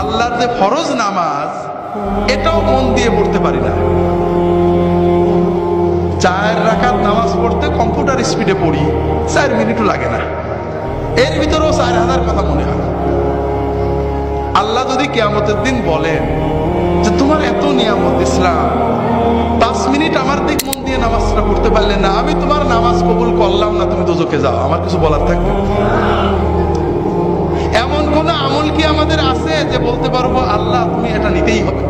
আল্লাহর যে ফরজ নামাজ, এটাও মন দিয়ে পড়তে পারি না। চার রাখার নামাজ পড়তে কম্পিউটার স্পিডে পড়ি, চার মিনিটও লাগে না। এর ভিতরেও চার হাজার কথা মনে হয়। আল্লাহ যদি কেয়ামতের দিন বলেন যে, তোমার এত নিয়ামত ইসলাম, পাঁচ মিনিট আমার দিক মন দিয়ে নামাজটা পড়তে পারলে না, আমি তোমার নামাজ কবুল করলাম না, তুমি দুজকে যাও। আমার কিছু বলার থাকবে? কোন আমল কি আমাদের আছে? যে বলতে পারব, আল্লাহ, তুমি এটা নিতেই হবে।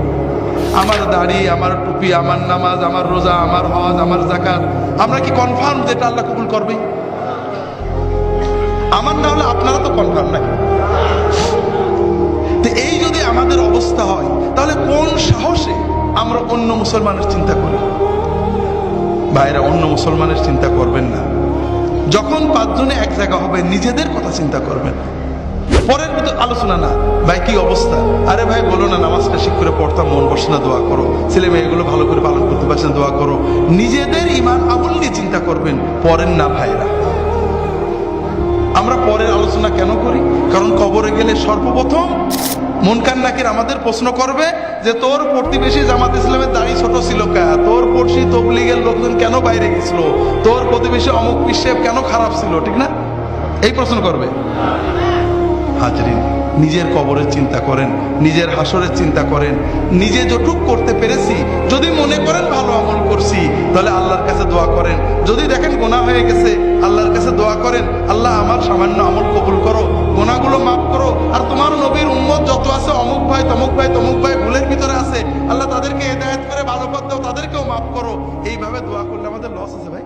আমার দাড়ি, আমার টুপি, আমার নামাজ, আমার রোজা, আমার হজ, আমার জাকাত আমরা কি কনফার্ম যেটা আল্লাহ কবুল করবে আমার না হলে আপনারা তো কনফার্ম নাকি? তো এই যদি আমাদের অবস্থা হয়, তাহলে কোন সাহসে আমরা অন্য মুসলমানের চিন্তা করি? ভাইরা, অন্য মুসলমানের চিন্তা করবেন না। যখন পাঁচজনে এক জায়গা হবে, নিজেদের কথা চিন্তা করবেন। পরের ভিতর আলোচনা না। ভাই, কি অবস্থা? আরে ভাই, বলো না, নামাজটা ঠিক করে পড়তাম, মন বসে না, দোয়া করো। ছেলে মেয়েগুলো ভালো করে পালন করতে পারছেন দোয়া করো। নিজেদের ইমান আমল নিয়ে চিন্তা করবেন পরের না ভাইরা আমরা পরের আলোচনা কেন করি? কারণ কবরে গেলে সর্বপ্রথম মনকান নাকির আমাদের প্রশ্ন করবে যে, তোর প্রতিবেশী জামাত ইসলামের দাড়ি ছোট ছিল কা? তোর পড়শি তবলিগের লোকজন কেন বাইরে গেছিল? তোর প্রতিবেশী অমুক বিশ্বে কেন খারাপ ছিল? ঠিক না? এই প্রশ্ন করবে। হাজরিন, নিজের কবরের চিন্তা করেন, নিজের হাসরের চিন্তা করেন, নিজে যটুক করতে পেরেছি, যদি মনে করেন ভালো আমল করছি, তাহলে আল্লাহর কাছে দোয়া করেন। যদি দেখেন গোনা হয়ে গেছে, আল্লাহর কাছে দোয়া করেন, আল্লাহ আমার সামান্য আমল কবুল করো গোনাগুলো মাফ করো, আর তোমার নবীর উম্মত যত আছে, অমুক ভাই, তমুক ভাই তমুক ভাই, ভুলের ভিতরে আছে, আল্লাহ তাদেরকে হেদায়ত করে ভালো পথ দাও তাদেরকেও মাফ করো। এইভাবে দোয়া করলে আমাদের লস আছে ভাই।